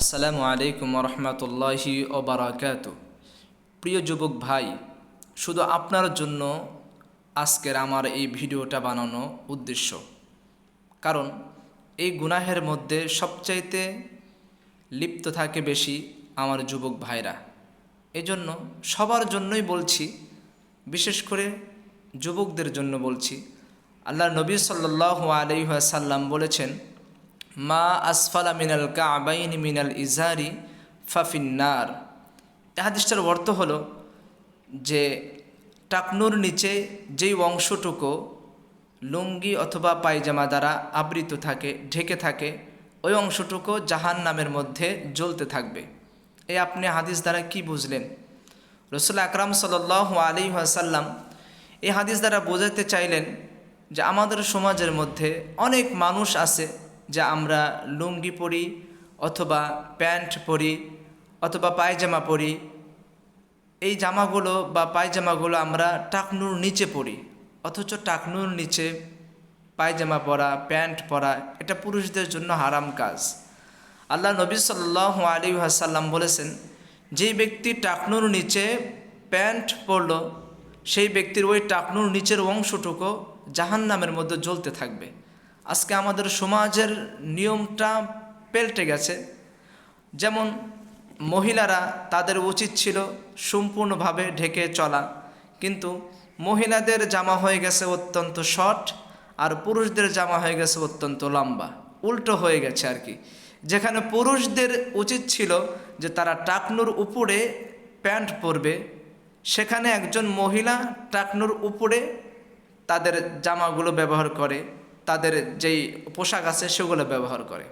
আসসালামু আলাইকুম রহমতুল্লাহি ওবরাকাত। প্রিয় যুবক ভাই, শুধু আপনার জন্য আজকের আমার এই ভিডিওটা বানানো উদ্দেশ্য। কারণ এই গুনাহের মধ্যে সবচাইতে লিপ্ত থাকে বেশি আমার যুবক ভাইরা। এজন্য সবার জন্যই বলছি, বিশেষ করে যুবকদের জন্য বলছি আল্লাহ নবী সাল্লাহ আলহাসাল্লাম বলেছেন মা আসফালা মিনাল কাবাইন মিনাল ইজারি ফাফিন্নার। হাদিসটার অর্থ হলো যে টাকনুর নিচে যেই অংশটুকু লুঙ্গি অথবা পায়জামা দ্বারা আবৃত থাকে, ঢেকে থাকে, ওই অংশটুকু জাহান নামের মধ্যে জ্বলতে থাকবে। এই আপনি হাদিস দ্বারা কি বুঝলেন? রসুল আকরাম সাল আলী সাল্লাম এই হাদিস দ্বারা বোঝাতে চাইলেন যে আমাদের সমাজের মধ্যে অনেক মানুষ আছে যে আমরা লুঙ্গি পরি অথবা প্যান্ট পরি অথবা পায়জামা পরি। এই জামাগুলো বা পায়জামাগুলো আমরা টাকনুর নিচে পরি, অথচ টাকনুর নিচে পায়জামা পরা, প্যান্ট পরা, এটা পুরুষদের জন্য হারাম কাজ। আল্লাহ নবী সাল্লাহ আলী আসাল্লাম বলেছেন, যেই ব্যক্তি টাকনুর নিচে প্যান্ট পরল, সেই ব্যক্তির ওই টাকনুর নিচের অংশটুকু জাহান নামের মধ্যে জ্বলতে থাকবে। আজকে আমাদের সমাজের নিয়মটা পেল্টে গেছে। যেমন মহিলারা তাদের উচিত ছিল সম্পূর্ণভাবে ঢেকে চলা। কিন্তু মহিলাদের জামা হয়ে গেছে অত্যন্ত শর্ট আর পুরুষদের জামা হয়ে গেছে অত্যন্ত লম্বা। উল্টো হয়ে গেছে আর কি। যেখানে পুরুষদের উচিত ছিল যে তারা টাকনুর উপরে প্যান্ট পরবে, সেখানে একজন মহিলা টাকনুর উপরে তাদের জামাগুলো ব্যবহার করে। তাদের যেই পোশাক আছে সেগুলো ব্যবহার করে।